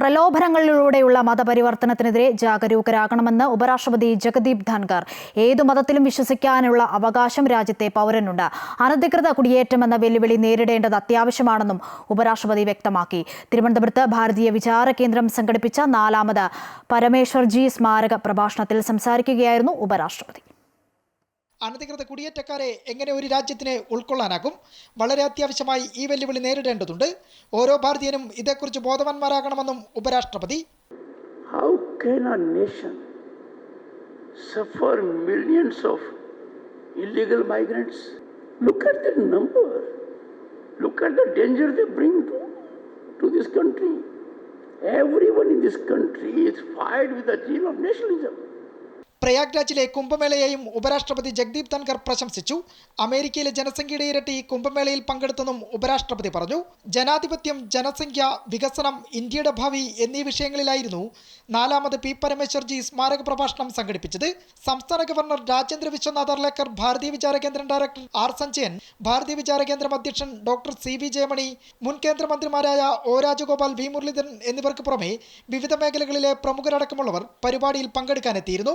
പ്രലോഭനങ്ങളിലൂടെയുള്ള മതപരിവർത്തനത്തിനെതിരെ ജാഗരൂകരാകണമെന്ന് ഉപരാഷ്ട്രപതി ജഗദീപ് ധൻകർ ഏതു മതത്തിലും വിശ്വസിക്കാനുള്ള അവകാശം രാജ്യത്തെ പൗരനുണ്ട്. അനധികൃത കുടിയേറ്റം എന്ന വെല്ലുവിളി നേരിടേണ്ടത് അത്യാവശ്യമാണെന്നും ഉപരാഷ്ട്രപതി വ്യക്തമാക്കി. തിരുവനന്തപുരത്ത് ഭാരതീയ വിചാര കേന്ദ്രം സംഘടിപ്പിച്ച നാലാമത് പരമേശ്വർജി സ്മാരക പ്രഭാഷണത്തിൽ സംസാരിക്കുകയായിരുന്നു ഉപരാഷ്ട്രപതി. അനധികൃത കുടിയേറ്റക്കാരെ എങ്ങനെ ഒരു രാജ്യത്തിന് ഉൾക്കൊള്ളാനാകും വളരെ അത്യാവശ്യമായി ഈ വെല്ലുവിളി നേരിടേണ്ടതുണ്ട് ഓരോ ഭാരതീയനും ഇതേക്കുറിച്ച് ബോധവാന്മാരാകണമെന്നും ഉപരാഷ്ട്രപതി country. Everyone in this country is fired with the zeal of nationalism. പ്രയാഗ്രാജിലെ കുംഭമേളയെയും ഉപരാഷ്ട്രപതി ജഗ്ദീപ് ധൻകർ പ്രശംസിച്ചു. അമേരിക്കയിലെ ജനസംഖ്യയുടെ ഇരട്ടി കുംഭമേളയിൽ പങ്കെടുത്തെന്നും ഉപരാഷ്ട്രപതി പറഞ്ഞു. ജനാധിപത്യം ജനസംഖ്യ വികസനം ഇന്ത്യയുടെ ഭാവി എന്നീ വിഷയങ്ങളിലായിരുന്നു നാലാമത് പി പരമേശ്വർജി സ്മാരക പ്രഭാഷണം സംഘടിപ്പിച്ചത്. സംസ്ഥാന ഗവർണർ രാജേന്ദ്ര വിശ്വനാഥ് അർലേക്കർ ഭാരതീയ വിചാര കേന്ദ്രം ഡയറക്ടർ ആർ സഞ്ജയൻ ഭാരതീയ വിചാര കേന്ദ്രം അധ്യക്ഷൻ ഡോക്ടർ സി വി ജയമണി മുൻ കേന്ദ്രമന്ത്രിമാരായ ഒ രാജഗോപാൽ വി മുരളീധരൻ എന്നിവർക്ക് പുറമെ വിവിധ മേഖലകളിലെ പ്രമുഖരടക്കമുള്ളവർ പരിപാടിയിൽ പങ്കെടുക്കാനെത്തിയിരുന്നു.